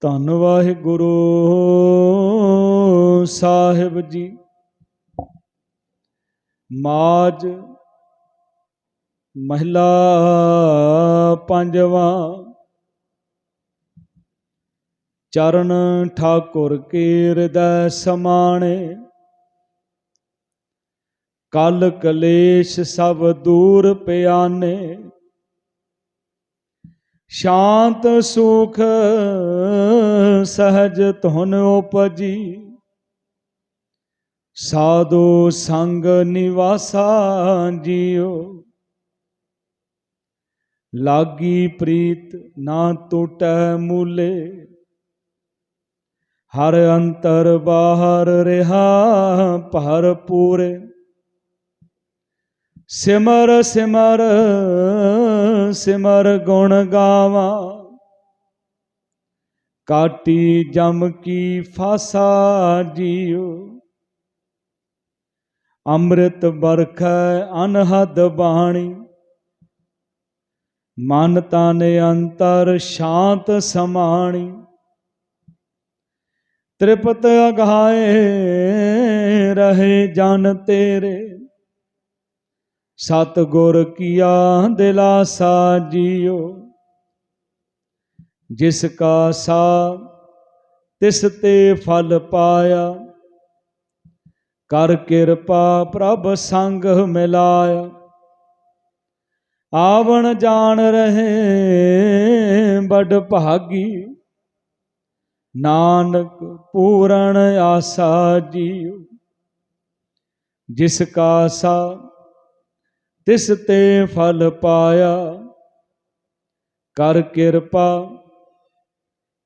ਧੰਨ ਵਾਹਿਗੁਰੂ ਸਾਹਿਬ ਜੀ। ਮਾਜ ਮਹਿਲਾ ਪੰਜਵਾਂ। ਚਰਨ ਠਾਕੁਰ ਕੀ ਹਿਰਦੈ ਸਮਾਣੇ। ਕਲ ਕਲੇਸ਼ ਸਭ ਦੂਰ ਪਿਆਨੇ। ਸ਼ਾਂਤ ਸੁਖ ਸਹਜ ਧੁਨ ਉਪਜੀ। ਸਾਧੂ ਸੰਗ ਨਿਵਾਸਾ ਜੀਓ। ਲਾਗੀ ਪ੍ਰੀਤ ਨਾ ਟੁਟੈ ਮੂਲੇ। ਹਰ ਅੰਤਰ ਬਾਹਰ ਰਹਾ ਭਰਪੂਰ ਸਿਮਰ ਸਿਮਰ ਸਿਮਰ ਗੁਣ ਗਾਵਾਂ। ਕਾਟੀ ਜਮ ਕੀ ਫਾਸਾ ਜੀਓ ਅੰਮ੍ਰਿਤ ਬਰਖ ਅਨਹਦ ਬਾਣੀ। ਮਨ ਤਨ ਅੰਤਰ ਸ਼ਾਂਤ ਸਮਾਣੀ। ਤ੍ਰਿਪਤ ਅਗਾਏ ਰਹੇ ਜਨ ਤੇਰੇ। ਸਤ ਗੁਰ ਕੀਆ ਦਿਲਾਸਾ ਜੀਓ, ਜਿਸ ਕਾ ਸਾ ਤਿਸ ਤੇ ਫਲ ਪਾਇਆ। ਕਰ ਕਿਰਪਾ ਪ੍ਰਭ ਸੰਗ ਮਿਲਾਇਆ। ਆਵਣ ਜਾਣ ਰਹੇ ਬੜ ਭਾਗੀ। ਨਾਨਕ ਪੂਰਨ ਆਸਾ ਜੀਓ, ਜਿਸ ਕਾ ਸਾ ਤਿਸ ਤੇ ਫਲ ਪਾਇਆ। ਕਰ ਕਿਰਪਾ,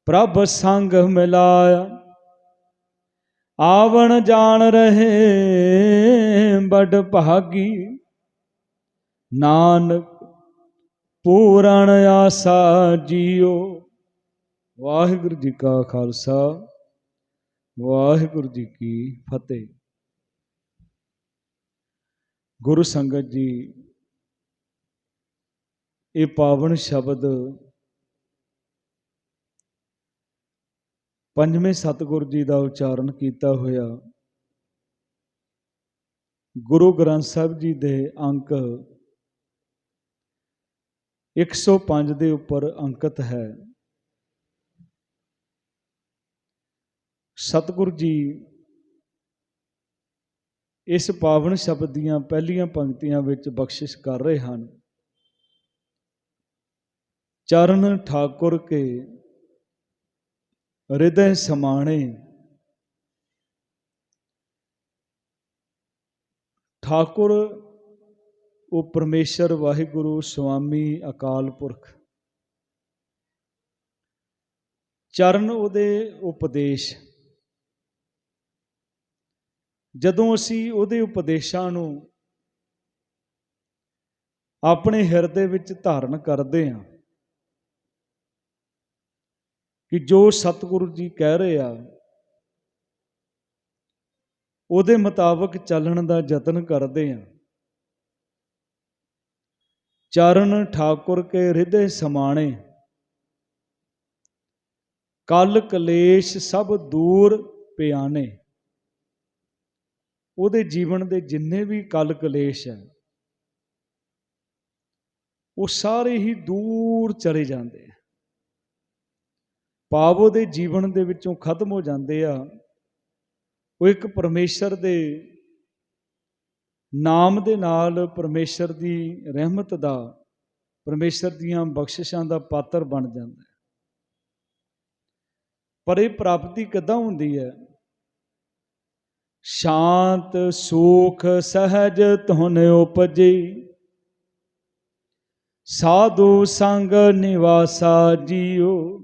ਪ੍ਰਭ ਸੰਗ ਮਿਲਾਇਆ। ਆਵਣ ਜਾਣ ਰਹੇ ਬੜ ਭਾਗੀ। ਨਾਨਕ, ਪੂਰਨ ਆਸਾ ਜੀਓ। ਵਾਹਿਗੁਰੂ ਜੀ ਕਾ ਖਾਲਸਾ, ਵਾਹਿਗੁਰੂ ਜੀ ਕੀ ਫਤਿਹ। ਗੁਰੂ ਸੰਗਤ ਜੀ, ਇਹ ਪਾਵਨ ਸ਼ਬਦ ਪੰਜਵੇਂ ਸਤਿਗੁਰ ਜੀ ਦਾ ਉਚਾਰਨ ਕੀਤਾ ਹੋਇਆ, ਗੁਰੂ ਗ੍ਰੰਥ ਸਾਹਿਬ ਜੀ ਦੇ ਅੰਕ 105 ਦੇ ਉੱਪਰ ਅੰਕਿਤ ਹੈ। ਸਤਿਗੁਰ ਜੀ ਇਸ ਪਾਵਨ ਸ਼ਬਦ ਦੀਆਂ ਪਹਿਲੀਆਂ ਪੰਕਤੀਆਂ ਵਿੱਚ ਬਖਸ਼ਿਸ਼ ਕਰ ਰਹੇ ਹਨ। ਚਰਨ ਠਾਕੁਰ ਕੇ ਹਿਰਦੈ ਸਮਾਣੇ। ਠਾਕੁਰ, ਉਹ ਪਰਮੇਸ਼ਰ, ਵਾਹਿਗੁਰੂ ਸੁਆਮੀ ਅਕਾਲ ਪੁਰਖ। ਚਰਨ ਉਹਦੇ ਉਪਦੇਸ਼ ਜਦੋਂ ਅਸੀਂ ਉਹਦੇ ਉਪਦੇਸ਼ਾਂ ਨੂੰ ਆਪਣੇ ਹਿਰਦੇ ਵਿੱਚ ਧਾਰਨ ਕਰਦੇ ਹਾਂ ਕਿ ਜੋ ਸਤਿਗੁਰੂ ਜੀ ਕਹਿ ਰਹੇ ਆ, ਉਹਦੇ ਮੁਤਾਬਕ ਚੱਲਣ ਦਾ ਯਤਨ ਕਰਦੇ ਆ ਚਰਨ ਠਾਕੁਰ ਕੇ ਹਿਰਦੇ ਸਮਾਣੇ, ਕਲ ਕਲੇਸ਼ ਸਭ ਦੂਰ ਪਿਆਨੇ ਉਹਦੇ ਜੀਵਨ ਦੇ ਜਿੰਨੇ ਵੀ ਕਲ ਕਲੇਸ਼ ਹੈ, ਉਹ ਸਾਰੇ ਹੀ ਦੂਰ ਚਲੇ ਜਾਂਦੇ ਆ। ਪਾਪ ਉਹਦੇ ਜੀਵਨ ਦੇ ਵਿੱਚੋਂ ਖਤਮ ਹੋ ਜਾਂਦੇ ਆ। ਉਹ ਇੱਕ ਪਰਮੇਸ਼ਰ ਦੇ ਨਾਮ ਦੇ ਨਾਲ ਪਰਮੇਸ਼ਰ ਦੀ ਰਹਿਮਤ ਦਾ, ਪਰਮੇਸ਼ਰ ਦੀਆਂ ਬਖਸ਼ਿਸ਼ਾਂ ਦਾ ਪਾਤਰ ਬਣ ਜਾਂਦਾ ਪਰ ਇਹ ਪ੍ਰਾਪਤੀ ਕਦਾਂ ਹੁੰਦੀ ਹੈ? ਸ਼ਾਂਤ, ਸੂਖ, ਸਹਜ ਧੁਨ ਉਪਜੀ। ਸਾਧੂ ਸੰਗ ਨਿਵਾਸਾ ਜੀਓ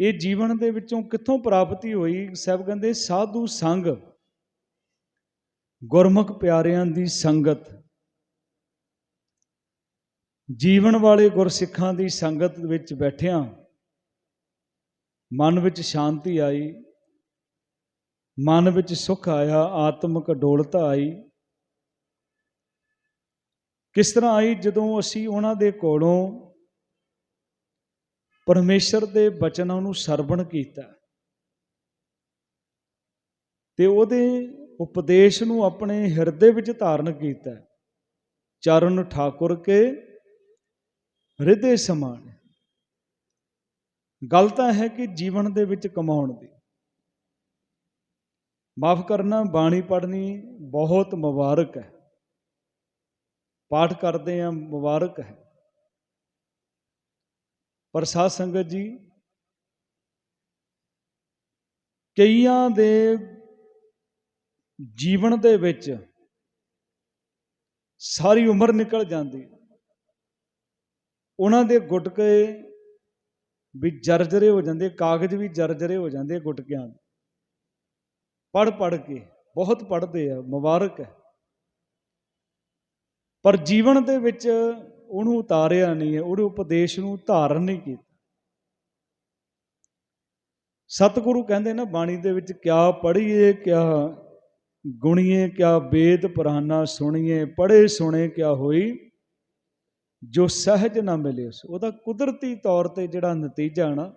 ਇਹ ਜੀਵਨ ਦੇ ਵਿੱਚੋਂ ਕਿੱਥੋਂ ਪ੍ਰਾਪਤੀ ਹੋਈ? ਸਭ ਕਹਿੰਦੇ, ਸਾਧੂ ਸੰਗ, ਗੁਰਮੁਖ ਪਿਆਰਿਆਂ ਦੀ ਸੰਗਤ। ਜੀਵਨ ਵਾਲੇ ਗੁਰਸਿੱਖਾਂ ਦੀ ਸੰਗਤ ਵਿੱਚ ਬੈਠਿਆਂ ਮਨ ਵਿੱਚ ਸ਼ਾਂਤੀ ਆਈ। ਮਨ ਵਿੱਚ ਸੁਖ ਆਇਆ, ਆਤਮਿਕ ਡੋਲਤਾ ਆਈ। ਕਿਸ ਤਰ੍ਹਾਂ ਆਈ? ਜਦੋਂ ਅਸੀਂ ਉਹਨਾਂ ਦੇ ਕੋਲੋਂ ਪਰਮੇਸ਼ਰ ਦੇ ਬਚਨਾਂ ਨੂੰ ਸਰਵਣ ਕੀਤਾ ਤੇ ਉਹਦੇ ਉਪਦੇਸ਼ ਨੂੰ ਆਪਣੇ ਹਿਰਦੇ ਵਿੱਚ ਧਾਰਨ ਕੀਤਾ, ਚਰਨ ਠਾਕੁਰ ਕੇ ਹਿਰਦੇ ਸਮਾਨ। ਗੱਲ ਤਾਂ ਹੈ ਕਿ ਜੀਵਨ ਦੇ ਵਿੱਚ ਕਮਾਉਣ ਦੀ। ਮਾਫ ਕਰਨਾ, ਬਾਣੀ ਪੜ੍ਹਨੀ ਬਹੁਤ ਮੁਬਾਰਕ ਹੈ। ਪਾਠ ਕਰਦੇ ਆ ਮੁਬਾਰਕ ਹੈ। ਪਰ ਸਾਧ ਸੰਗਤ ਜੀ, ਕਈਆਂ ਦੇ ਜੀਵਨ ਦੇ ਵਿੱਚ ਸਾਰੀ ਉਮਰ ਨਿਕਲ ਜਾਂਦੀ। ਉਹਨਾਂ ਦੇ ਗੁਟਕੇ ਵੀ ਜਰਜਰੇ ਹੋ ਜਾਂਦੇ, ਕਾਗਜ਼ ਵੀ ਜਰਜਰੇ ਹੋ ਜਾਂਦੇ ਗੁਟਕਿਆਂ ਦੇ। ਪੜ ਪੜ ਕੇ, ਬਹੁਤ ਪੜਦੇ ਆ, ਮੁਬਾਰਕ ਹੈ। ਪਰ ਜੀਵਨ ਦੇ ਵਿੱਚ ਉਹਨੂੰ ਉਤਾਰਿਆ ਨਹੀਂ ਹੈ, ਉਹਦੇ ਉਪਦੇਸ਼ ਨੂੰ ਧਾਰਨ ਨਹੀਂ ਕੀਤਾ। ਸਤਿਗੁਰੂ ਕਹਿੰਦੇ ਨਾ, ਬਾਣੀ ਦੇ ਵਿੱਚ ਕਿਆ ਪੜ੍ਹੀਏ, ਕਿਆ ਗੁਣੀਏ, ਕਿਆ ਵੇਦ ਪੁਰਾਨਾ ਸੁਣੀਏ, ਪੜ੍ਹੇ ਸੁਣੇ ਕਿਆ ਹੋਈ, ਜੋ ਸਹਿਜ ਨਾ ਮਿਲੇ ਉਸ। ਉਹਦਾ ਕੁਦਰਤੀ ਤੌਰ ਤੇ ਜਿਹੜਾ ਨਤੀਜਾ ਨਾ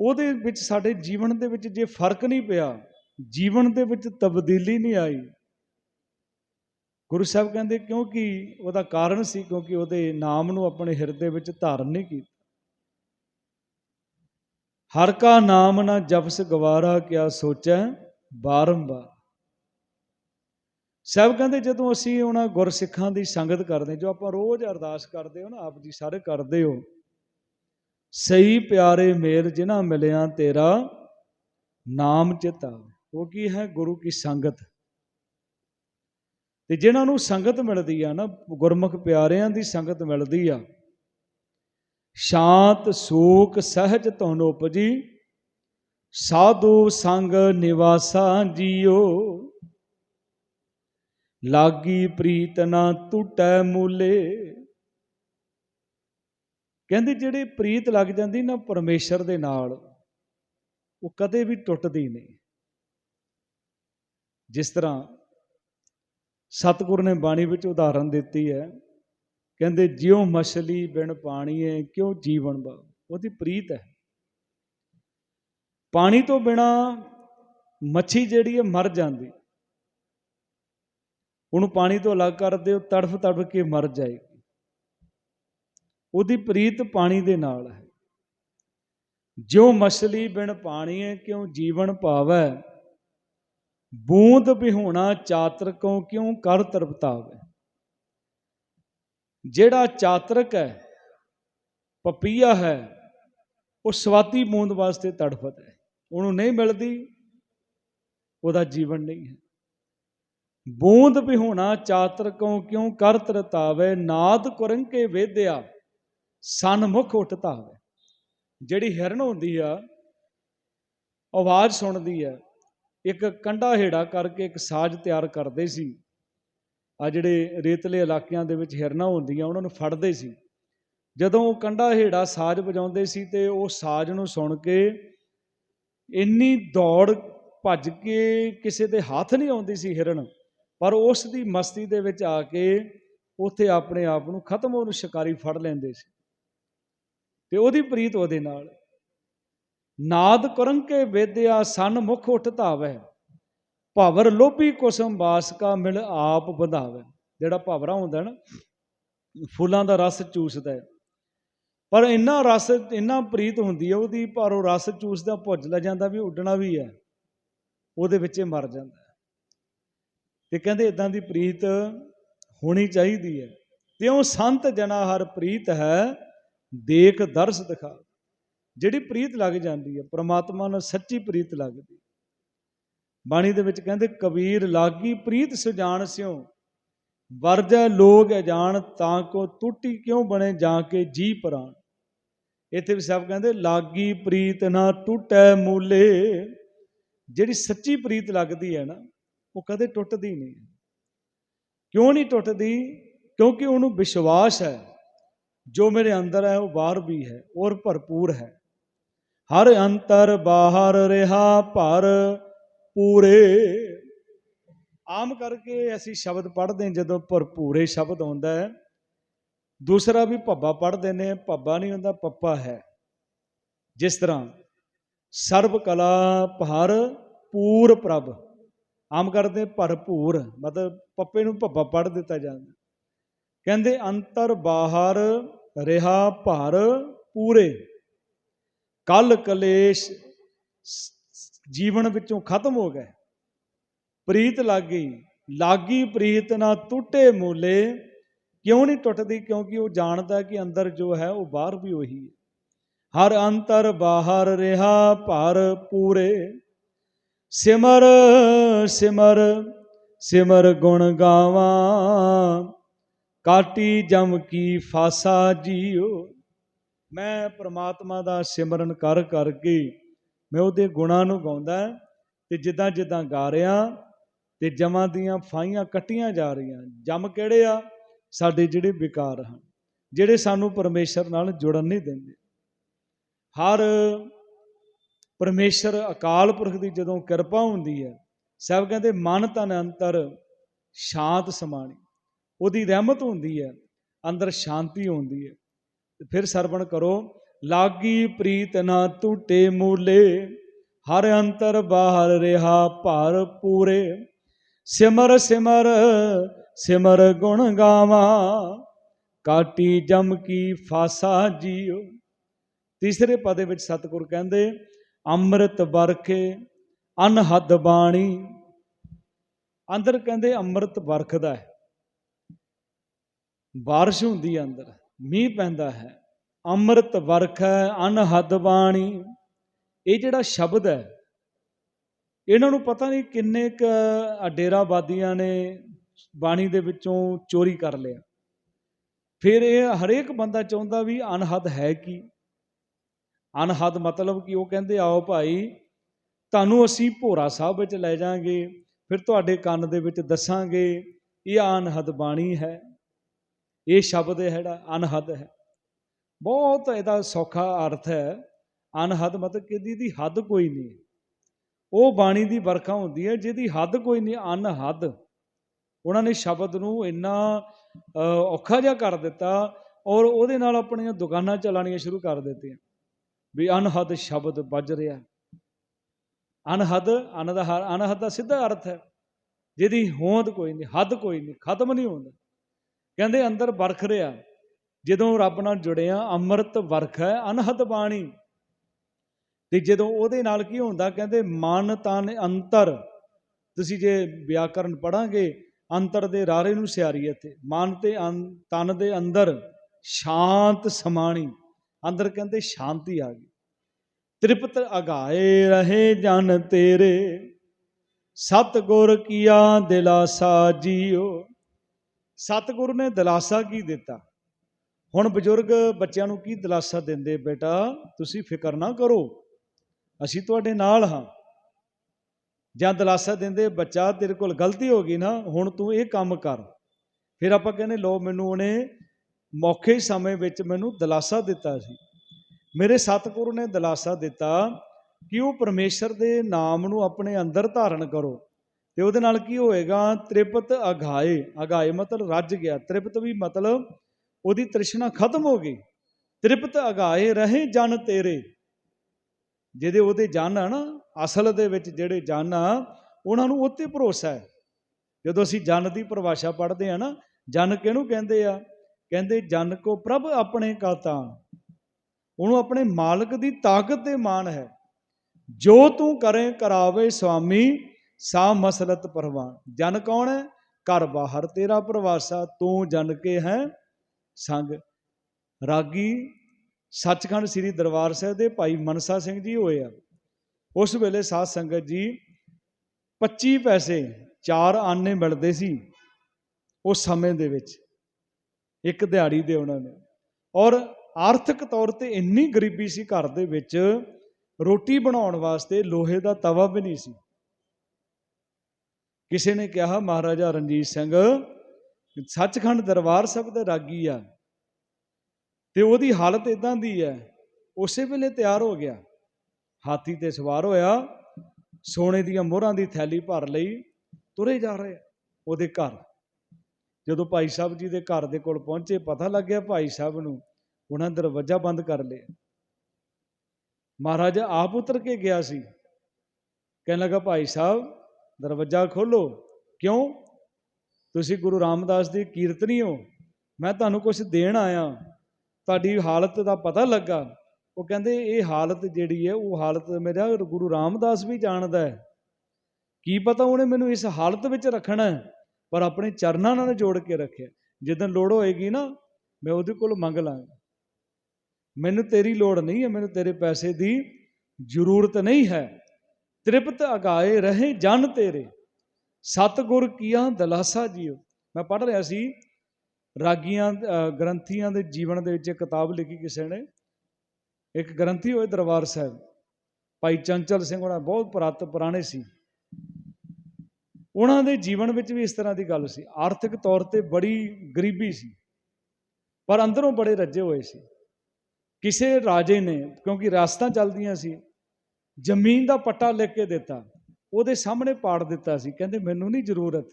ਉਹਦੇ ਵਿੱਚ ਸਾਡੇ ਜੀਵਨ ਦੇ ਵਿੱਚ ਜੇ ਫ਼ਰਕ ਨਹੀਂ ਪਿਆ, ਜੀਵਨ ਦੇ ਵਿੱਚ ਤਬਦੀਲੀ ਨਹੀਂ ਆਈ। ਗੁਰੂ ਸਾਹਿਬ ਕਹਿੰਦੇ ਕਿਉਂਕਿ ਉਹਦਾ ਕਾਰਨ ਸੀ, ਕਿਉਂਕਿ ਉਹਦੇ ਨਾਮ ਨੂੰ ਆਪਣੇ ਹਿਰਦੇ ਵਿੱਚ ਧਾਰਨ ਨਹੀਂ ਕੀਤਾ। ਹਰ ਕਾ ਨਾਮ ਨਾ ਜਪਸ ਗਵਾਰਾ, ਕਿਆ ਸੋਚੈ ਬਾਰੰਬਾਰ। ਸਾਹਿਬ ਕਹਿੰਦੇ ਜਦੋਂ ਅਸੀਂ ਉਹਨਾਂ ਗੁਰਸਿੱਖਾਂ ਦੀ ਸੰਗਤ ਕਰਦੇ, ਜੋ ਆਪਾਂ ਰੋਜ਼ ਅਰਦਾਸ ਕਰਦੇ ਹੋ ਨਾ, ਆਪ ਜੀ ਸਾਰੇ ਕਰਦੇ ਹੋ ਸਹੀ ਪਿਆਰੇ ਮੇਰ ਜਿਨ੍ਹਾਂ ਮਿਲਿਆ ਤੇਰਾ ਨਾਮ ਚਿਤਾ ਉਹ ਕੀ ਹੈ? ਗੁਰੂ ਕੀ ਸੰਗਤ। ਤੇ ਜਿਨ੍ਹਾਂ ਨੂੰ ਸੰਗਤ ਮਿਲਦੀ ਆ ਨਾ, ਗੁਰਮੁਖ ਪਿਆਰਿਆਂ ਦੀ ਸੰਗਤ ਮਿਲਦੀ ਆ, ਸ਼ਾਂਤ, ਸੂਖ, ਸਹਿਜ ਧੁਨ ਉਪਜੀ, ਸਾਧੂ ਸੰਗ ਨਿਵਾਸਾ ਜੀਓ। ਲਾਗੀ ਪ੍ਰੀਤ ਨਾ ਟੁੱਟੈ ਮੂਲੇ। ਕਹਿੰਦੇ ਜਿਹੜੇ ਪ੍ਰੀਤ ਲੱਗ ਜਾਂਦੀ ਨਾ ਪਰਮੇਸ਼ਰ ਦੇ ਨਾਲ, ਉਹ ਕਦੇ ਵੀ ਟੁੱਟਦੀ ਨਹੀਂ। ਜਿਸ ਤਰ੍ਹਾਂ ਸਤਿਗੁਰ ਨੇ ਬਾਣੀ ਵਿੱਚ ਉਦਾਹਰਨ ਦਿੱਤੀ ਹੈ, ਕਹਿੰਦੇ ਜਿਉ ਮਛਲੀ ਬਿਨ ਪਾਣੀ ਹੈ ਕਿਉਂ ਜੀਵਨ ਬਾ। ਉਹਦੀ ਪ੍ਰੀਤ ਹੈ। ਪਾਣੀ ਤੋਂ ਬਿਨਾ ਮੱਛੀ ਜਿਹੜੀ ਹੈ ਮਰ ਜਾਂਦੀ। ਉਹਨੂੰ ਪਾਣੀ ਤੋਂ ਅਲੱਗ ਕਰ ਦਿਓ ਤੜਫ ਤੜਫ ਕੇ ਮਰ ਜਾਏਗੀ। ਉਹਦੀ ਪ੍ਰੀਤ ਪਾਣੀ ਦੇ ਨਾਲ ਹੈ। ਜਿਉ ਮਛਲੀ ਬਿਨ ਪਾਣੀਏ ਕਿਉਂ ਜੀਵਨ ਪਾਵੈ? ਬੂੰਦ ਬਿਹੋਣਾ ਚਾਤਰਕੋਂ ਕਿਉਂ ਕਰ ਤਰਪਤਾਵੇ? ਜਿਹੜਾ ਚਾਤਰਕ ਹੈ, ਪਪੀਆ ਹੈ, ਉਹ ਸਵਾਤੀ ਬੂੰਦ ਵਾਸਤੇ ਤੜਫਤ ਹੈ। ਉਹਨੂੰ ਨਹੀਂ ਮਿਲਦੀ, ਉਹਦਾ ਜੀਵਨ ਨਹੀਂ ਹੈ। ਬੂੰਦ ਬਿਹੋਣਾ ਚਾਤਰਕੋਂ ਕਿਉਂ ਕਰ ਤਰਤਾਵੇ ਨਾਦ ਕੁਰੰਕੇ ਵੇਦਿਆ। ਸਨਮੁਖ ਹੋਵੇ। ਜਿਹੜੀ ਹਿਰਨ ਹੁੰਦੀ ਆ, ਆਵਾਜ਼ ਸੁਣਦੀ ਆ, ਇੱਕ ਕੰਡਾ ਹੇੜਾ ਕਰਕੇ ਇੱਕ ਸਾਜ਼ ਤਿਆਰ ਕਰਦੇ ਸੀ। ਆ ਜਿਹੜੇ ਰੇਤਲੇ ਇਲਾਕਿਆਂ ਦੇ ਵਿੱਚ ਹਿਰਨਾਂ ਹੁੰਦੀਆਂ, ਉਹਨਾਂ ਨੂੰ ਫੜਦੇ ਸੀ। ਜਦੋਂ ਉਹ ਕੰਡਾ ਹੇੜਾ ਸਾਜ਼ ਵਜਾਉਂਦੇ ਸੀ ਤੇ ਉਹ ਸਾਜ਼ ਨੂੰ ਸੁਣ ਕੇ ਇੰਨੀ ਦੌੜ ਭੱਜ ਕੇ ਕਿਸੇ ਦੇ ਹੱਥ ਨਹੀਂ ਆਉਂਦੀ ਸੀ ਹਿਰਨ, ਪਰ ਉਸ ਦੀ ਮਸਤੀ ਦੇ ਵਿੱਚ ਆ ਕੇ ਉੱਥੇ ਆਪਣੇ ਆਪ ਨੂੰ ਖਤਮ ਉਹਨੂੰ ਸ਼ਿਕਾਰੀ ਫੜ ਲੈਂਦੇ ਸੀ। ਤੇ ਉਹਦੀ ਪ੍ਰੀਤ ਉਹਦੇ ਨਾਲ। ਨਾਦ ਕਰੰਕੇ ਵੇਦਿਆ ਸਨ ਮੁਖ ਉੱਠ ਧਾਵੈ, ਭਾਵਰ ਲੋਭੀ ਕੁਸਮ ਬਾਸਕਾ ਮਿਲ ਆਪ ਵਧਾਵੇ। ਜਿਹੜਾ ਭਾਵਰਾ ਹੁੰਦਾ ਨਾ, ਫੁੱਲਾਂ ਦਾ ਰਸ ਚੂਸਦਾ ਪਰ ਇੰਨਾ ਰਸ, ਇੰਨਾ ਪ੍ਰੀਤ ਹੁੰਦੀ ਹੈ ਉਹਦੀ, ਪਰ ਉਹ ਰਸ ਚੂਸਦਾ ਭੁੱਜ ਲੈ ਜਾਂਦਾ ਵੀ ਉੱਡਣਾ ਵੀ ਹੈ, ਉਹਦੇ ਵਿੱਚ ਹੀ ਮਰ ਜਾਂਦਾ ਤੇ ਕਹਿੰਦੇ ਇਦਾਂ ਦੀ ਪ੍ਰੀਤ ਹੋਣੀ ਚਾਹੀਦੀ ਹੈ। ਤਿਉ ਸੰਤ ਜਨਾ ਹਰ ਪ੍ਰੀਤ ਹੈ ਦੇਖ ਦਰਸ ਦਿਖਾ। ਜਿਹੜੀ ਪ੍ਰੀਤ ਲੱਗ ਜਾਂਦੀ ਹੈ, ਪ੍ਰਮਾਤਮਾ ਨਾਲ ਸੱਚੀ ਪ੍ਰੀਤ ਲੱਗਦੀ। ਬਾਣੀ ਦੇ ਵਿੱਚ ਕਹਿੰਦੇ, ਕਬੀਰ ਲਾਗੀ, ਪ੍ਰੀਤ ਸੁਜਾਨ ਸਿਓ ਵਰਜੈ ਲੋਗ ਅਜਾਣ ਤਾਂ ਕੋ ਟੁੱਟੀ ਕਿਉਂ ਬਣੇ ਜਾ ਕੇ ਜੀ ਪ੍ਰਾਨ। ਇੱਥੇ ਵੀ ਸਭ ਕਹਿੰਦੇ, ਲਾਗੀ ਪ੍ਰੀਤ ਨਾ ਟੁੱਟੈ ਮੂਲੇ। ਜਿਹੜੀ ਸੱਚੀ ਪ੍ਰੀਤ ਲੱਗਦੀ ਹੈ ਨਾ, ਉਹ ਕਦੇ ਟੁੱਟਦੀ ਨਹੀਂ। ਕਿਉਂ ਨਹੀਂ ਟੁੱਟਦੀ? ਕਿਉਂਕਿ ਉਹਨੂੰ ਵਿਸ਼ਵਾਸ ਹੈ। ਜੋ ਮੇਰੇ ਅੰਦਰ ਹੈ, ਉਹ ਬਾਹਰ ਵੀ ਹੈ ਔਰ ਭਰਪੂਰ ਹੈ। ਹਰ ਅੰਤਰ ਬਾਹਰ ਰਿਹਾ ਭਰ ਪੂਰੇ। ਆਮ ਕਰਕੇ ਅਸੀਂ ਸ਼ਬਦ ਪੜ੍ਹਦੇ ਹਾਂ, ਜਦੋਂ ਭਰਪੂਰੇ ਸ਼ਬਦ ਹੁੰਦਾ ਹੈ। ਦੂਸਰਾ ਵੀ ਭੱਬਾ ਪੜ੍ਹਦੇ ਨੇ ਭੱਬਾ ਨਹੀਂ ਹੁੰਦਾ, ਪੱਪਾ ਹੈ। ਜਿਸ ਤਰ੍ਹਾਂ ਸਰਬ ਕਲਾ ਭਰ ਪੂਰ ਪ੍ਰਭ। ਆਮ ਕਰਦੇ ਭਰਪੂਰ, ਮਤਲਬ ਪੱਪੇ ਨੂੰ ਭੱਬਾ ਪੜ੍ਹ ਦਿੱਤਾ ਜਾਂਦਾ। ਕਹਿੰਦੇ ਅੰਤਰ ਬਾਹਰ, ਰਿਹਾ ਭਰ ਪੂਰੇ। ਕਲ ਕਲੇਸ਼ ਜੀਵਨ ਵਿੱਚੋਂ ਖਤਮ ਹੋ ਗਏ। ਪ੍ਰੀਤ ਲੱਗੀ ਲਾਗੀ ਪ੍ਰੀਤ ਨਾ ਟੁੱਟੇ ਮੂਲੇ। ਕਿਉਂ ਨਹੀਂ ਟੁੱਟਦੀ? ਕਿਉਂਕਿ ਉਹ ਜਾਣਦਾ ਕਿ ਅੰਦਰ ਜੋ ਹੈ, ਉਹ ਬਾਹਰ ਵੀ ਉਹੀ ਹੈ। ਹਰ ਅੰਤਰ ਬਾਹਰ, ਰਿਹਾ ਭਰ ਪੂਰੇ। ਸਿਮਰ ਸਿਮਰ ਸਿਮਰ ਗੁਣ ਗਾਵਾਂ। ਕਾਟੀ ਜਮ ਕੀ ਫਾਸਾ ਜੀਓ। ਮੈਂ ਪ੍ਰਮਾਤਮਾ ਦਾ ਸਿਮਰਨ ਕਰ ਕਰਕੇ ਮੈਂ ਉਹਦੇ ਗੁਣਾਂ ਨੂੰ ਗਾਉਂਦਾ ਤੇ ਜਿੱਦਾਂ ਜਿੱਦਾਂ ਗਾ ਰਿਹਾ ਤੇ ਜਮਾਂ ਦੀਆਂ ਫਾਈਆਂ ਕੱਟੀਆਂ ਜਾ ਰਹੀਆਂ। ਜਮ ਕਿਹੜੇ ਆ? ਸਾਡੇ ਜਿਹੜੇ ਵਿਕਾਰ ਹਨ, ਜਿਹੜੇ ਸਾਨੂੰ ਪਰਮੇਸ਼ਰ ਨਾਲ ਜੁੜਨ ਨਹੀਂ ਦਿੰਦੇ। ਹਰ ਪਰਮੇਸ਼ਰ ਅਕਾਲ ਪੁਰਖ ਦੀ ਜਦੋਂ ਕਿਰਪਾ ਹੁੰਦੀ ਹੈ, ਸਭ ਕਹਿੰਦੇ ਮਨ ਤਨ ਅੰਤਰ ਸ਼ਾਂਤ ਸਮਾਣੀ। ਉਹਦੀ ਰਹਿਮਤ ਹੁੰਦੀ ਹੈ, ਅੰਦਰ ਸ਼ਾਂਤੀ ਹੁੰਦੀ ਹੈ। ਫਿਰ ਸਰਵਣ ਕਰੋ, ਲਾਗੀ ਪ੍ਰੀਤ ਨਾ ਟੂਟੇ ਮੂਲੇ, ਹਰ ਅੰਤਰ ਬਾਹਰ ਰਿਹਾ ਭਰ ਪੂਰੇ। ਸਿਮਰ ਸਿਮਰ ਸਿਮਰ ਗੁਣ ਗਾਵਾਂ, ਕਾਟੀ ਜਮ ਕੀ ਫਾਸਾ ਜੀਓ। ਤੀਸਰੇ ਪਦੇ ਵਿੱਚ ਸਤਿਗੁਰ ਕਹਿੰਦੇ, ਅੰਮ੍ਰਿਤ ਵਰਖੇ, ਅਨਹਦ ਬਾਣੀ। ਅੰਦਰ ਕਹਿੰਦੇ ਅੰਮ੍ਰਿਤ ਵਰਖਦਾ ਹੈ। ਬਾਰਿਸ਼ ਹੁੰਦੀ ਹੈ ਅੰਦਰ, ਮੀਂਹ ਪੈਂਦਾ ਹੈ। ਅੰਮ੍ਰਿਤ ਵਰਖ ਹੈ ਅਨਹਦ ਬਾਣੀ। ਇਹ ਜਿਹੜਾ ਸ਼ਬਦ ਹੈ, ਇਹਨਾਂ ਨੂੰ ਪਤਾ ਨਹੀਂ ਕਿੰਨੇ ਕ ਡੇਰਾਬਾਦੀਆਂ ਨੇ ਬਾਣੀ ਦੇ ਵਿੱਚੋਂ ਚੋਰੀ ਕਰ ਲਿਆ। ਫਿਰ ਇਹ ਹਰੇਕ ਬੰਦਾ ਚਾਹੁੰਦਾ ਵੀ ਅਨਹਦ ਹੈ ਕੀ? ਅਨਹਦ ਮਤਲਬ ਕਿ? ਉਹ ਕਹਿੰਦੇ, ਆਓ ਭਾਈ, ਤੁਹਾਨੂੰ ਅਸੀਂ ਭੋਰਾ ਸਾਹਿਬ ਵਿੱਚ ਲੈ ਜਾਾਂਗੇ, ਫਿਰ ਤੁਹਾਡੇ ਕੰਨ ਦੇ ਵਿੱਚ ਦੱਸਾਂਗੇ, ਇਹ ਅਨਹਦ ਬਾਣੀ ਹੈ। ਇਹ ਸ਼ਬਦ ਹੈ ਜਿਹੜਾ ਅਨਹਦ ਹੈ। ਬਹੁਤ ਇਹਦਾ ਸੌਖਾ ਅਰਥ ਹੈ, ਅਨਹਦ ਮਤਲਬ ਕਿ ਇਹਦੀ ਦੀ ਹੱਦ ਕੋਈ ਨਹੀਂ ਉਹ ਬਾਣੀ ਦੀ ਵਰਖਾ ਹੁੰਦੀ ਹੈ, ਜਿਹਦੀ ਹੱਦ ਕੋਈ ਨਹੀਂ, ਅਨਹਦ। ਉਹਨਾਂ ਨੇ ਸ਼ਬਦ ਨੂੰ ਇੰਨਾ ਔਖਾ ਜਿਹਾ ਕਰ ਦਿੱਤਾ ਔਰ ਉਹਦੇ ਨਾਲ ਆਪਣੀਆਂ ਦੁਕਾਨਾਂ ਚਲਾਉਣੀਆਂ ਸ਼ੁਰੂ ਕਰ ਦਿੱਤੀਆਂ ਵੀ ਅਨਹਦ ਸ਼ਬਦ ਵੱਜ ਰਿਹਾ। ਅਨਹਦ ਅਨ ਦਾ ਅਨਹਦ ਦਾ ਸਿੱਧਾ ਅਰਥ ਹੈ, ਜਿਹਦੀ ਹੋਂਦ ਕੋਈ ਨਹੀਂ, ਹੱਦ ਕੋਈ ਨਹੀਂ, ਖਤਮ ਨਹੀਂ ਹੁੰਦਾ। ਕਹਿੰਦੇ ਅੰਦਰ ਵਰਖ ਰਿਹਾ। ਜਦੋਂ ਰੱਬ ਨਾਲ ਜੁੜਿਆ, ਅੰਮ੍ਰਿਤ ਵਰਖ ਹੈ, ਅਨਹਦ ਬਾਣੀ। ਤੇ ਜਦੋਂ ਉਹਦੇ ਨਾਲ ਕੀ ਹੁੰਦਾ, ਕਹਿੰਦੇ ਮਨ ਤਨ ਅੰਤਰ। ਤੁਸੀਂ ਜੇ ਵਿਆਕਰਨ ਪੜਾਂਗੇ ਅੰਤਰ ਦੇ ਰਾਰੇ ਨੂੰ ਸਿਆਰੀ ਇੱਥੇ। ਮਨ ਤੇ ਅੰ- ਤਨ ਦੇ ਅੰਦਰ ਸ਼ਾਂਤ ਸਮਾਣੀ। ਅੰਦਰ ਕਹਿੰਦੇ ਸ਼ਾਂਤੀ ਆ ਗਈ। ਤ੍ਰਿਪਤ ਅਗਾਏ ਰਹੇ ਜਨ ਤੇਰੇ। ਸਤਗੁਰ ਕੀਆ ਦਿਲਾਸਾ ਜੀਓ। ਸਤਿਗੁਰੂ ਨੇ ਦਿਲਾਸਾ ਕੀ ਦਿੱਤਾ? ਹੁਣ ਬਜ਼ੁਰਗ ਬੱਚਿਆਂ ਨੂੰ ਕੀ ਦਿਲਾਸਾ ਦਿੰਦੇ, ਬੇਟਾ ਤੁਸੀਂ ਫਿਕਰ ਨਾ ਕਰੋ, ਅਸੀਂ ਤੁਹਾਡੇ ਨਾਲ ਹਾਂ। ਜਾਂ ਦਿਲਾਸਾ ਦਿੰਦੇ, ਬੱਚਾ ਤੇਰੇ ਕੋਲ ਗਲਤੀ ਹੋ ਗਈ ਨਾ, ਹੁਣ ਤੂੰ ਇਹ ਕੰਮ ਕਰ। ਫਿਰ ਆਪਾਂ ਕਹਿੰਦੇ ਲੋ ਮੈਨੂੰ ਉਹਨੇ ਮੌਕੇ ਸਮੇਂ ਵਿੱਚ ਮੈਨੂੰ ਦਿਲਾਸਾ ਦਿੱਤਾ ਸੀ। ਮੇਰੇ ਸਤਿਗੁਰੂ ਨੇ ਦਿਲਾਸਾ ਦਿੱਤਾ ਕਿ ਉਹ ਪਰਮੇਸ਼ਰ ਦੇ ਨਾਮ ਨੂੰ ਆਪਣੇ ਅੰਦਰ ਧਾਰਨ ਕਰੋ। ਤੇ ਉਹਦੇ ਨਾਲ ਕੀ ਹੋਏਗਾ? ਤ੍ਰਿਪਤ ਅਘਾਏ ਅਘਾਏ ਮਤਲਬ ਰੱਜ ਗਿਆ। ਤ੍ਰਿਪਤ ਵੀ ਮਤਲਬ ਉਹਦੀ ਤ੍ਰਿਸ਼ਨਾ ਖਤਮ ਹੋ ਗਈ। ਤ੍ਰਿਪਤ ਅਗਾਏ ਰਹੇ ਜਨ ਤੇਰੇ। ਜਿਹਦੇ ਉਹਦੇ ਜਨ ਆ ਨਾ, ਅਸਲ ਦੇ ਵਿੱਚ ਜਿਹੜੇ ਜਨ ਆ, ਉਹਨਾਂ ਨੂੰ ਉੱਤੇ ਭਰੋਸਾ ਹੈ। ਜਦੋਂ ਅਸੀਂ ਜਨ ਦੀ ਪਰਿਭਾਸ਼ਾ ਪੜ੍ਹਦੇ ਆ ਨਾ, ਜਨ ਕਿਹਨੂੰ ਕਹਿੰਦੇ ਆ? ਕਹਿੰਦੇ ਜਨ ਕੋ ਪ੍ਰਭ ਆਪਣੇ ਕਾ ਤਾਣ ਉਹਨੂੰ ਆਪਣੇ ਮਾਲਕ ਦੀ ਤਾਕਤ ਤੇ ਮਾਣ ਹੈ। ਜੋ ਤੂੰ ਕਰੇ, ਕਰਾਵੇ ਸੁਆਮੀ ਸਾ ਮਸਲਤ ਪਰਵਾਨ, ਜਨ ਕੌਣ ਹੈ? ਘਰ ਬਾਹਰ ਤੇਰਾ ਪ੍ਰਵਾਸਾ, ਤੂੰ ਜਨ ਕੇ ਹੈ ਸੰਗ। ਰਾਗੀ ਸੱਚਖੰਡ ਸ੍ਰੀ ਦਰਬਾਰ ਸਾਹਿਬ ਦੇ ਭਾਈ ਮਨਸਾ ਸਿੰਘ ਜੀ ਹੋਏ ਆ। ਉਸ ਵੇਲੇ ਸਾਧ ਸੰਗਤ ਜੀ 25 ਪੈਸੇ, ਚਾਰ ਆਨੇ ਮਿਲਦੇ ਸੀ ਉਸ ਸਮੇਂ ਦੇ ਵਿੱਚ। ਇੱਕ ਦਿਹਾੜੀ ਦੇ ਉਹਨਾਂ ਨੇ। ਔਰ ਆਰਥਿਕ ਤੌਰ ਤੇ ਇੰਨੀ ਗਰੀਬੀ ਸੀ ਘਰ ਦੇ ਵਿੱਚ, ਰੋਟੀ ਬਣਾਉਣ ਵਾਸਤੇ ਲੋਹੇ ਦਾ ਤਵਾ ਵੀ ਨਹੀਂ ਸੀ। ਕਿਸੇ ਨੇ ਕਿਹਾ, ਮਹਾਰਾਜਾ ਰਣਜੀਤ ਸਿੰਘ, ਸੱਚਖੰਡ ਦਰਬਾਰ ਸਾਹਿਬ ਦਾ ਰਾਗੀ ਆ ਤੇ ਉਹਦੀ ਹਾਲਤ ਇਦਾਂ ਦੀ ਹੈ ਉਸੇ ਵੇਲੇ ਤਿਆਰ ਹੋ ਗਿਆ। ਹਾਥੀ ਤੇ ਸਵਾਰ ਹੋਇਆ, ਸੋਨੇ ਦੀਆਂ ਮੋਹਰਾਂ ਦੀ ਥੈਲੀ ਭਰ ਲਈ, ਤੁਰੇ ਜਾ ਰਹੇ ਉਹਦੇ ਘਰ। ਜਦੋਂ ਭਾਈ ਸਾਹਿਬ ਜੀ ਦੇ ਘਰ ਦੇ ਕੋਲ ਪਹੁੰਚੇ, ਪਤਾ ਲੱਗਿਆ ਭਾਈ ਸਾਹਿਬ ਨੂੰ ਉਹਨਾਂ ਦਰਵਾਜ਼ਾ ਬੰਦ ਕਰ ਲਿਆ। ਮਹਾਰਾਜ ਆਪ ਉਤਰ ਕੇ ਗਿਆ ਸੀ। ਕਹਿਣ ਲੱਗਾ, ਭਾਈ ਸਾਹਿਬ ਦਰਵਾਜ਼ਾ ਖੋਲੋ ਕਿਉਂ? ਤੁਸੀਂ ਗੁਰੂ ਰਾਮਦਾਸ ਦੀ ਕੀਰਤਨੀ ਹੋ। ਮੈਂ ਤੁਹਾਨੂੰ ਕੁਝ ਦੇਣ ਆਇਆ। ਤੁਹਾਡੀ ਹਾਲਤ ਦਾ ਪਤਾ ਲੱਗਾ। ਉਹ ਕਹਿੰਦੇ, ਇਹ ਹਾਲਤ ਜਿਹੜੀ ਹੈ, ਉਹ ਹਾਲਤ ਮੇਰਾ ਗੁਰੂ ਰਾਮਦਾਸ ਵੀ ਜਾਣਦਾ ਹੈ। ਕੀ ਪਤਾ ਉਹਨੇ ਮੈਨੂੰ ਇਸ ਹਾਲਤ ਵਿੱਚ ਰੱਖਣਾ ਹੈ, ਪਰ ਆਪਣੇ ਚਰਨਾਂ ਨਾਲ ਜੋੜ ਕੇ ਰੱਖਿਆ। ਜਦੋਂ ਲੋੜ ਹੋਏਗੀ ਨਾ, ਮੈਂ ਉਹਦੇ ਕੋਲ ਮੰਗ ਲਾਂਗਾ। ਮੈਨੂੰ ਤੇਰੀ ਲੋੜ ਨਹੀਂ ਹੈ, ਮੈਨੂੰ ਤੇਰੇ ਪੈਸੇ ਦੀ ਜ਼ਰੂਰਤ ਨਹੀਂ ਹੈ। ਤ੍ਰਿਪਤ ਅਗਾਏ ਰਹੇ ਜਨ ਤੇਰੇ, ਸਤਗੁਰ ਕੀਆ ਦਲਾਸਾ ਜੀਓ। ਮੈਂ ਪੜ੍ਹ ਰਿਹਾ ਸੀ, ਰਾਗੀਆਂ ਗ੍ਰੰਥੀਆਂ ਦੇ ਜੀਵਨ ਦੇ ਵਿੱਚ ਇੱਕ ਕਿਤਾਬ ਲਿਖੀ ਕਿਸੇ ਨੇ। ਇੱਕ ਗ੍ਰੰਥੀ ਹੋਏ ਦਰਬਾਰ ਸਾਹਿਬ। ਭਾਈ ਚੰਚਲ ਸਿੰਘ ਉਹਨਾਂ ਬਹੁਤ ਪੁਰਾਤ, ਪੁਰਾਣੇ ਸੀ। ਉਹਨਾਂ ਦੇ ਜੀਵਨ ਵਿੱਚ ਵੀ ਇਸ ਤਰ੍ਹਾਂ ਦੀ ਗੱਲ ਸੀ। ਆਰਥਿਕ ਤੌਰ ਤੇ ਬੜੀ ਗਰੀਬੀ ਸੀ, ਪਰ ਅੰਦਰੋਂ ਬੜੇ ਰੱਜੇ ਹੋਏ ਸੀ। ਕਿਸੇ ਰਾਜੇ ਨੇ, ਕਿਉਂਕਿ ਰਾਸਤਾਂ ਚੱਲਦੀਆਂ ਸੀ ਜ਼ਮੀਨ ਦਾ ਪੱਟਾ ਲਿਖ ਕੇ ਦਿੱਤਾ, ਉਹਦੇ ਸਾਹਮਣੇ ਪਾੜ ਦਿੱਤਾ ਸੀ, ਕਹਿੰਦੇ ਮੈਨੂੰ ਨਹੀਂ ਜ਼ਰੂਰਤ,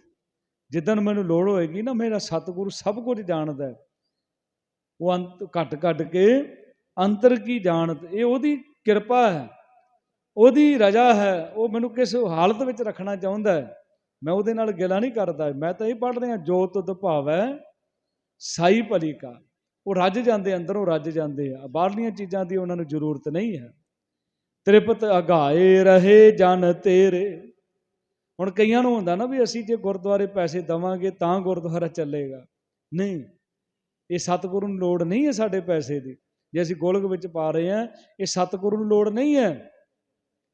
ਜਿੱਦਣ ਮੈਨੂੰ ਲੋੜ ਹੋਏਗੀ ਨਾ ਮੇਰਾ ਸਤਿਗੁਰੂ ਸਭ ਕੁਝ ਜਾਣਦਾ ਉਹ ਅੰਤ ਘਟ ਘਟ ਕੇ ਅੰਤਰ ਕੀ ਜਾਣਤ, ਇਹ ਉਹਦੀ ਕਿਰਪਾ ਹੈ, ਉਹਦੀ ਰਜਾ ਹੈ, ਉਹ ਮੈਨੂੰ ਕਿਸ ਹਾਲਤ ਵਿੱਚ ਰੱਖਣਾ ਚਾਹੁੰਦਾ ਹੈ, ਮੈਂ ਉਹਦੇ ਨਾਲ ਗਿਲਾ ਨਹੀਂ ਕਰਦਾ, ਮੈਂ ਤਾਂ ਇਹ ਪੜ੍ਹ ਰਿਹਾ, ਜੋ ਤੁਧ ਭਾਵੈ, ਸਾਈ ਭਲੀ ਕਾ। ਉਹ ਰੱਜ ਜਾਂਦੇ, ਅੰਦਰੋਂ ਰੱਜ ਜਾਂਦੇ ਆ, ਬਾਹਰਲੀਆਂ ਚੀਜ਼ਾਂ ਦੀ ਉਹਨਾਂ ਨੂੰ ਜ਼ਰੂਰਤ ਨਹੀਂ ਹੈ। ਤ੍ਰਿਪਤ ਅਗਾਏ ਰਹੇ ਜਨ ਤੇਰੇ। ਹੁਣ ਕਈਆਂ ਨੂੰ ਹੁੰਦਾ ਨਾ ਵੀ ਅਸੀਂ ਜੇ ਗੁਰਦੁਆਰੇ ਪੈਸੇ ਦਵਾਂਗੇ ਤਾਂ ਗੁਰਦੁਆਰਾ ਚੱਲੇਗਾ। ਨਹੀਂ, ਇਹ ਸਤਿਗੁਰੂ ਨੂੰ ਲੋੜ ਨਹੀਂ ਹੈ ਸਾਡੇ ਪੈਸੇ ਦੀ। ਜੇ ਅਸੀਂ ਗੋਲਕ ਵਿੱਚ ਪਾ ਰਹੇ ਹਾਂ, ਇਹ ਸਤਿਗੁਰੂ ਨੂੰ ਲੋੜ ਨਹੀਂ ਹੈ।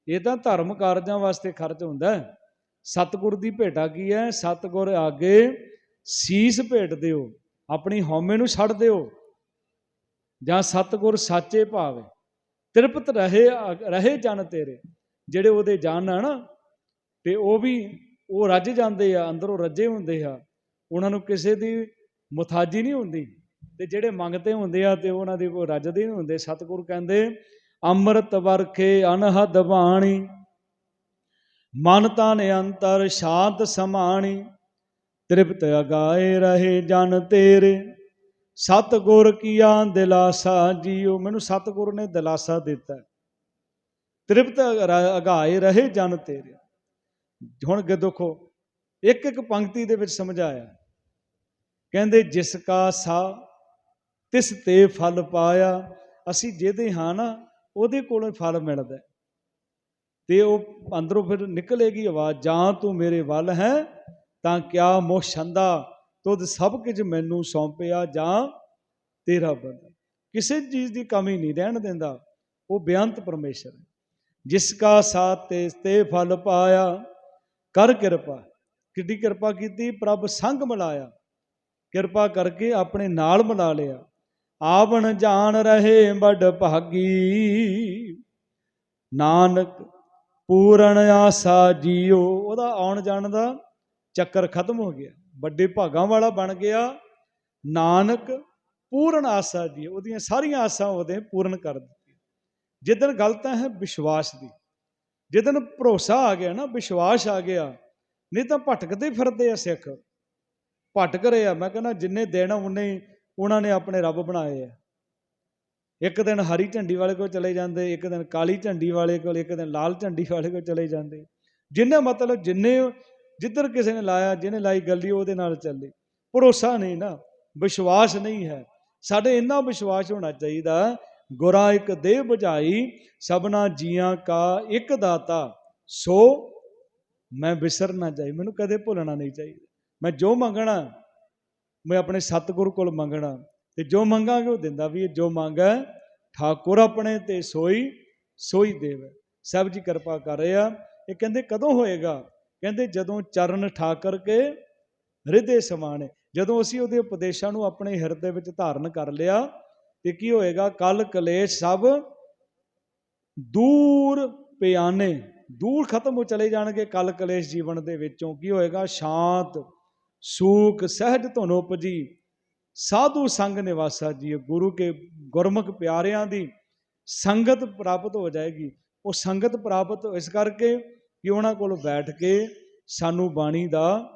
ਇਹ ਤਾਂ ਧਰਮ ਕਾਰਜਾਂ ਵਾਸਤੇ ਖਰਚ ਹੁੰਦਾ ਹੈ। ਸਤਿਗੁਰ ਦੀ ਭੇਟਾ ਕੀ ਹੈ? ਸਤਿਗੁਰ ਆਗੇ ਸੀਸ ਭੇਟ ਦਿਓ। ਆਪਣੀ ਹਉਮੈ ਨੂੰ ਛੱਡ ਦਿਓ। ਜਾਂ ਸਤਿਗੁਰ ਸਾਚੇ ਭਾਵੇ ਤ੍ਰਿਪਤ ਰਹੇ ਰਹੇ ਜਨ ਤੇਰੇ। ਜਿਹੜੇ ਉਹਦੇ ਜਨ ਆ ਨਾ, ਤੇ ਉਹ ਵੀ ਉਹ ਰੱਜ ਜਾਂਦੇ ਆ, ਅੰਦਰੋਂ ਰੱਜੇ ਹੁੰਦੇ ਆ। ਉਹਨਾਂ ਨੂੰ ਕਿਸੇ ਦੀ ਮੁਤਾਜੀ ਨਹੀਂ ਹੁੰਦੀ। ਤੇ ਜਿਹੜੇ ਮੰਗਤੇ ਹੁੰਦੇ ਆ ਤੇ ਉਹਨਾਂ ਦੀ ਕੋਈ ਰੱਜਦੇ ਨਹੀਂ ਹੁੰਦੇ। ਸਤਿਗੁਰ ਕਹਿੰਦੇ, ਅੰਮ੍ਰਿਤ ਵਰਖੇ ਅਨਹਦ ਬਾਣੀ, ਮਨ ਤਨ ਅੰਤਰ ਸ਼ਾਂਤ ਸਮਾਣੀ, ਤ੍ਰਿਪਤ ਅਗਾਏ ਰਹੇ ਜਨ ਤੇਰੇ। ਸਤਗੁਰ ਕੀਆ ਦਿਲਾਸਾ ਜੀਓ ਮੈਨੂੰ ਸਤਗੁਰ ਨੇ ਦਿਲਾਸਾ ਦਿੱਤਾ। ਤ੍ਰਿਪਤ ਅਗਾਏ ਰਹੇ ਜਨ ਤੇਰੇ। ਹੁਣ ਅੱਗੇ ਦੇਖੋ ਇੱਕ ਇੱਕ ਪੰਕਤੀ ਦੇ ਵਿੱਚ ਸਮਝਾਇਆ। ਕਹਿੰਦੇ, ਜਿਸ ਕਾ ਸਾ, ਤਿਸ ਤੇ ਫਲ ਪਾਇਆ। ਅਸੀਂ ਜਿਹਦੇ ਹਾਂ ਨਾ, ਉਹਦੇ ਕੋਲੋਂ ਫਲ ਮਿਲਦਾ। ਤੇ ਉਹ ਅੰਦਰੋਂ ਫਿਰ ਨਿਕਲੇਗੀ ਆਵਾਜ਼, ਜਾਂ ਤੂੰ ਮੇਰੇ ਵੱਲ ਹੈ, ਤਾਂ ਕਿਆ ਮੋਹ ਛੰਦਾ? ਤੁਧ ਸਭ ਕੁਝ ਮੈਨੂੰ ਸੌਂਪਿਆ ਜਾਂ ਤੇਰਾ ਬੰਦਾ। ਕਿਸੇ ਚੀਜ਼ ਦੀ ਕਮੀ ਨਹੀਂ ਰਹਿਣ ਦਿੰਦਾ। ਉਹ ਬੇਅੰਤ ਪਰਮੇਸ਼ਰ ਹੈ। ਜਿਸ ਕਾ ਸਾਥ ਤੇ ਤੇ ਫਲ ਪਾਇਆ, ਕਰ ਕਿਰਪਾ। ਕਿੱਡੀ ਕਿਰਪਾ ਕੀਤੀ? ਪ੍ਰਭ ਸੰਗ ਮਿਲਾਇਆ। ਕਿਰਪਾ ਕਰਕੇ ਆਪਣੇ ਨਾਲ ਮਿਲਾ ਲਿਆ। ਆਵਣ ਜਾਣ ਰਹੇ ਬੜ ਭਾਗੀ। ਨਾਨਕ, ਪੂਰਨ ਆਸਾ ਜੀਓ। ਉਹਦਾ ਆਉਣ ਜਾਣ ਦਾ ਚੱਕਰ ਖਤਮ ਹੋ ਗਿਆ। ਵੱਡੇ ਭਾਗਾਂ ਵਾਲਾ ਬਣ ਗਿਆ। ਨਾਨਕ ਪੂਰਨ ਆਸਾ ਜੀ, ਉਹਦੀਆਂ ਸਾਰੀਆਂ ਆਸਾਂ ਉਹਦੇ ਪੂਰਨ ਕਰ ਦਿੱਤੀਆਂ। ਜਿੱਦਣ ਗੱਲ ਹੈ ਵਿਸ਼ਵਾਸ ਦੀ, ਜਿੱਦਣ ਭਰੋਸਾ ਆ ਗਿਆ ਨਾ, ਵਿਸ਼ਵਾਸ ਆ ਗਿਆ, ਨਹੀਂ ਤਾਂ ਭਟਕਦੇ ਫਿਰਦੇ ਆ ਸਿੱਖ। ਭਟਕ ਰਹੇ ਆ, ਮੈਂ ਕਹਿੰਦਾ ਜਿੰਨੇ ਦਿਨ ਉਹਨੇ ਉਹਨਾਂ ਨੇ ਆਪਣੇ ਰੱਬ ਬਣਾਏ ਆ। ਇੱਕ ਦਿਨ ਹਰੀ ਝੰਡੀ ਵਾਲੇ ਕੋਲ ਚਲੇ ਜਾਂਦੇ, ਇੱਕ ਦਿਨ ਕਾਲੀ ਝੰਡੀ ਵਾਲੇ ਕੋਲ, ਇੱਕ ਦਿਨ ਲਾਲ ਝੰਡੀ ਵਾਲੇ ਕੋਲ ਚਲੇ ਜਾਂਦੇ। ਜਿੰਨੇ ਮਤਲਬ ਜਿੰਨੇ ਜਿੱਧਰ ਕਿਸੇ ਨੇ ਲਾਇਆ, ਜਿਹਨੇ ਲਾਈ ਗੱਲੀ ਉਹਦੇ ਨਾਲ ਚੱਲੀ। ਭਰੋਸਾ ਨਹੀਂ ਨਾ, ਵਿਸ਼ਵਾਸ ਨਹੀਂ ਹੈ। ਸਾਡੇ ਇੰਨਾ ਵਿਸ਼ਵਾਸ ਹੋਣਾ ਚਾਹੀਦਾ, ਗੁਰਾ ਇੱਕ ਦੇਹ ਬੁਝਾਈ, ਸਭਨਾ ਜੀਆਂ ਕਾ ਇੱਕ ਦਾਤਾ। ਸੋ ਮੈਂ ਵਿਸਰਨਾ ਚਾਹੀ ਮੈਨੂੰ ਕਦੇ ਭੁੱਲਣਾ ਨਹੀਂ ਚਾਹੀਦਾ। ਮੈਂ ਜੋ ਮੰਗਣਾ, ਮੈਂ ਆਪਣੇ ਸਤਿਗੁਰੂ ਕੋਲ ਮੰਗਣਾ। ਤੇ ਜੋ ਮੰਗਾਂਗੇ, ਉਹ ਦਿੰਦਾ ਵੀ ਹੈ। ਜੋ ਮੰਗੈ, ਠਾਕੁਰ ਆਪਣੇ ਤੇ ਸੋਈ ਸੋਈ ਦੇਵ। ਸਭ ਜੀ ਕਿਰਪਾ ਕਰ ਰਹੇ ਆ। ਇਹ ਕਹਿੰਦੇ, ਕਦੋਂ ਹੋਏਗਾ? ਕਹਿੰਦੇ ਜਦੋਂ ਚਰਨ ਠਾਕਰ ਕੇ ਹਿਰਦੇ ਸਮਾਣੇ ਜਦੋਂ ਅਸੀਂ ਉਹਦੇ ਉਪਦੇਸ਼ਾਂ ਨੂੰ ਆਪਣੇ ਹਿਰਦੇ ਵਿੱਚ ਧਾਰਨ ਕਰ ਲਿਆ, ਤੇ ਕੀ ਹੋਏਗਾ? ਕਲ ਕਲੇਸ਼ ਸਭ ਦੂਰ ਪਿਆਨੇ, ਦੂਰ ਖਤਮ ਹੋ ਚਲੇ ਜਾਣਗੇ ਕਲ ਕਲੇਸ਼ ਜੀਵਨ ਦੇ ਵਿੱਚੋਂ। ਕੀ ਹੋਏਗਾ? ਸ਼ਾਂਤ, ਸੂਖ, ਸਹਿਜ ਧੁਨ ਉਪਜੀ। ਸਾਧੂ ਸੰਗ ਨਿਵਾਸਾ ਜੀ, ਗੁਰੂ ਕੇ ਗੁਰਮੁਖ ਪਿਆਰਿਆਂ ਦੀ ਸੰਗਤ ਪ੍ਰਾਪਤ ਹੋ ਜਾਏਗੀ। ਉਹ ਸੰਗਤ ਪ੍ਰਾਪਤ ਇਸ ਕਰਕੇ ਕਿ ਉਹਨਾਂ ਕੋਲ ਬੈਠ ਕੇ ਸਾਨੂੰ ਬਾਣੀ ਦਾ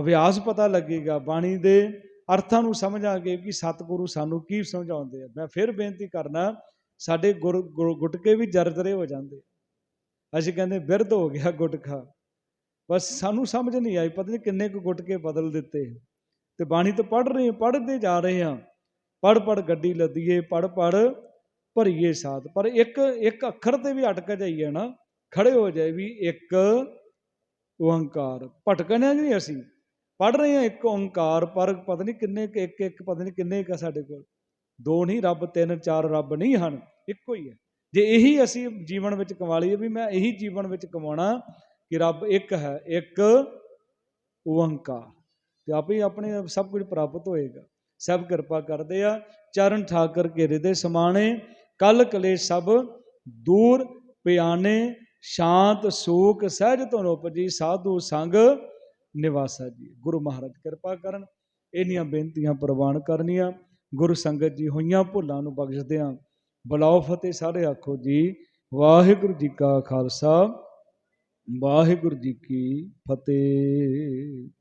ਅਭਿਆਸ ਪਤਾ ਲੱਗੇਗਾ, ਬਾਣੀ ਦੇ ਅਰਥਾਂ ਨੂੰ ਸਮਝਾਂਗੇ ਕਿ ਸਤਿਗੁਰੂ ਸਾਨੂੰ ਕੀ ਸਮਝਾਉਂਦੇ ਆ। ਮੈਂ ਫਿਰ ਬੇਨਤੀ ਕਰਨਾ, ਸਾਡੇ ਗੁਰ ਗੁਰ- ਗੁਟਕੇ ਵੀ ਜਰਜਰੇ ਹੋ ਜਾਂਦੇ ਅਸੀਂ ਕਹਿੰਦੇ ਬਿਰਧ ਹੋ ਗਿਆ ਗੁਟਖਾ ਬਸ ਸਾਨੂੰ ਸਮਝ ਨਹੀਂ ਆਈ, ਪਤਾ ਨਹੀਂ ਕਿੰਨੇ ਕੁ ਗੁਟਕੇ ਬਦਲ ਦਿੱਤੇ ਤੇ ਬਾਣੀ ਤਾਂ ਪੜ੍ਹ ਰਹੇ ਪੜ੍ਹਦੇ ਜਾ ਰਹੇ ਹਾਂ ਪੜ ਪੜ ਗੱਡੀ ਲੱਦੀਏ ਪੜ ਪੜ ਭਰੀਏ ਸਾਥ ਪਰ ਇੱਕ ਇੱਕ ਅੱਖਰ ਤੇ ਵੀ ਅਟਕ ਜਾਈਏ ਨਾ ਖੜੇ ਹੋ ਜਾਏ ਵੀ ਇੱਕ ਓੰਕਾਰ। ਭਟਕਣਾ ਨਹੀਂ ਅਸੀਂ? ਪੜ ਰਹੇ ਹਾਂ ਇੱਕ ਓੰਕਾਰ, ਪਰ ਪਤਾ ਨਹੀਂ ਕਿੰਨੇ ਇੱਕ ਇੱਕ ਪਤਾ ਨਹੀਂ ਕਿੰਨੇ ਕਾ ਸਾਡੇ ਕੋਲ। ਦੋ ਨਹੀਂ, ਰੱਬ, ਤਿੰਨ, ਚਾਰ ਰੱਬ ਨਹੀਂ ਹਨ। ਇੱਕੋ ਹੀ ਹੈ। ਜੇ ਇਹੀ ਅਸੀਂ ਜੀਵਨ ਵਿੱਚ ਕਮਾ ਲਈਏ ਵੀ ਮੈਂ ਇਹੀ ਜੀਵਨ ਵਿੱਚ ਕਮਾਉਣਾ ਕਿ ਰੱਬ ਇੱਕ ਹੈ, ਇੱਕ ਓੰਕਾਰ। ਤੇ ਆਪੇ ਹੀ ਆਪਣੇ ਸਭ ਕੁਝ ਪ੍ਰਾਪਤ ਹੋਏਗਾ। ਸਭ ਕਿਰਪਾ ਕਰਦੇ ਆ। ਚਰਨ ਠਾਕਰ ਘੇਰੇ ਦੇ ਸਮਾਣੇ। ਕਲ ਕਲੇ ਸਭ ਦੂਰ ਪਿਆਨੇ ਸ਼ਾਂਤ ਸੂਖ ਸਹਿਜ ਤੋਂ ਉਪਜੀ ਸਾਧੂ ਸੰਗ ਨਿਵਾਸਾ ਜੀ। ਗੁਰੂ ਮਹਾਰਾਜ ਕਿਰਪਾ ਕਰਨ ਇਹਨੀਆਂ ਬੇਨਤੀਆਂ ਪ੍ਰਵਾਨ ਕਰਨੀਆਂ। ਗੁਰੂ ਸੰਗਤ ਜੀ ਹੋਈਆਂ ਭੁੱਲਾਂ ਨੂੰ ਬਖਸ਼ਦਿਆਂ ਬੁਲਾਓ ਫਤਿਹ ਸਾਰੇ ਆਖੋ ਜੀ। ਵਾਹਿਗੁਰੂ ਜੀ ਕਾ ਖਾਲਸਾ, ਵਾਹਿਗੁਰੂ ਜੀ ਕੀ ਫਤਿਹ।